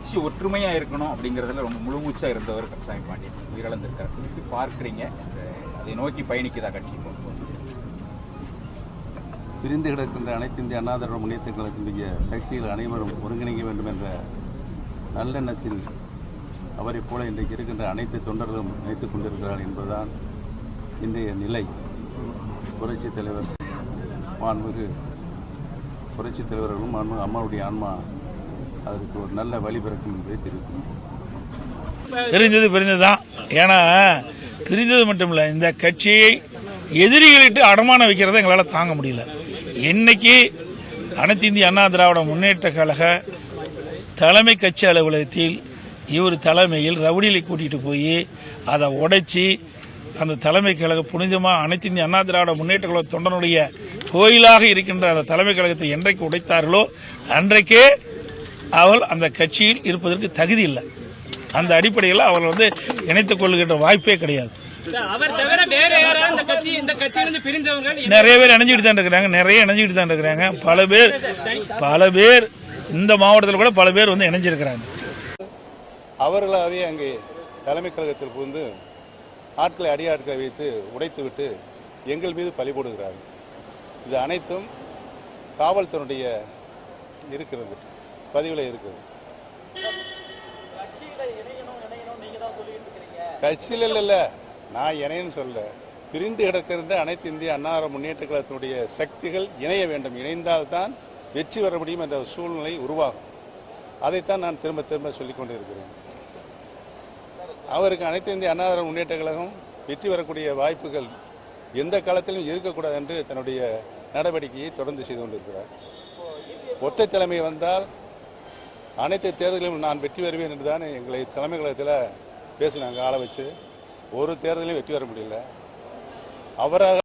கட்சி ஒற்றுமையா இருக்கணும் அப்படிங்கறதுல ரொம்ப முழுமூச்சா இருந்தவர் கருசாமி பாண்டியன். உயிரிழந்திருக்கார். எப்படி பார்க்கறீங்க. அதை நோக்கி பயணிக்குதா கட்சி? பிரிந்து கிடக்கின்ற அனைத்து இந்திய அண்ணா திராவிட முன்னேற்ற கழகத்தினுடைய சக்திகள் அனைவரும் ஒருங்கிணைக்க வேண்டும் என்ற நல்லெண்ணத்தில் அவரை போல இன்றைக்கு இருக்கின்ற அனைத்து தொண்டர்களும் நினைத்துக் கொண்டிருக்கிறார்கள் என்பதுதான் இன்றைய நிலை. புரட்சித் தலைவர் மாண்புமிகு புரட்சித் தலைவர்களும் மாண்புமிகு அம்மாவுடைய ஆன்மா அதற்கு ஒரு நல்ல வழிபிறக்கும் என்பதை தெரிவிக்கிறேன் தான் ஏன்னா தெரிஞ்சது மட்டும் இல்லை இந்த கட்சியை எதிரிகளிட்டு அடமான வைக்கிறத எங்களால் தாங்க முடியல. என்னைக்கு அனைத்து இந்திய அண்ணா திராவிட முன்னேற்ற கழக தலைமை கட்சி அலுவலகத்தில் இவர் தலைமையில் ரவுடிகளை கூட்டிகிட்டு போய் அதை உடைச்சி அந்த தலைமை கழக புனிதமாக அனைத்து இந்திய அண்ணா திராவிட முன்னேற்ற கழக தொண்டனுடைய கோயிலாக இருக்கின்ற அந்த தலைமை கழகத்தை என்றைக்கு உடைத்தார்களோ அன்றைக்கே அவள் அந்த கட்சியில் இருப்பதற்கு தகுதி இல்லை. அந்த அடிப்படையில் அவர்கள் வந்து இணைத்துக் கொள்கின்ற வாய்ப்பே கிடையாது. அவர் தவிர வேற யாராவது இந்த கட்சி இந்த கட்சியிலிருந்து பிரிந்தவங்க நிறைய பேர் இணைஞ்சிட்டு தான் இருக்கிறாங்க. நிறைய இணைஞ்சிட்டு தான் இருக்கிறாங்க. பல பேர் பல பேர் இந்த மாவட்டத்தில் கூட பல பேர் வந்து இணைஞ்சிருக்கிறாங்க. அவர்களாகவே அங்கே தலைமை கழகத்தில் புகுந்து ஆட்களை அடியாட்களை வைத்து உடைத்துவிட்டு எங்கள் மீது பழி போடுகிறார்கள். இது அனைத்தும் காவல்துறையுடைய இருக்கிறது. பதிவில் இருக்கிறது கட்சியில் இல்ல இல்ல. நான் இணையன்னு சொல்ல பிரிந்து கிடக்கின்ற அனைத்து இந்திய அன்னார முன்னேற்ற கழகத்தினுடைய சக்திகள் இணைய வேண்டும். இணைந்தால்தான் வெற்றி பெற முடியும் என்ற சூழ்நிலை உருவாகும். அதைத்தான் நான் திரும்ப திரும்ப சொல்லிக் கொண்டிருக்கிறேன். அவருக்கு அனைத்து இந்திய திராவிட முன்னேற்ற கழகம் வெற்றி பெறக்கூடிய வாய்ப்புகள் எந்த காலத்திலும் இருக்கக்கூடாது என்று தன்னுடைய நடவடிக்கையை தொடர்ந்து செய்து கொண்டிருக்கிறார். ஒற்றை தலைமை வந்தால் அனைத்து தேர்தலிலும் நான் வெற்றி பெறுவேன் என்று தான் எங்களை தலைமை கழகத்தில் பேசினாங்க ஆளை வச்சு. ஒரு தேர்தலையும் வெற்றி பெற முடியல. அவராக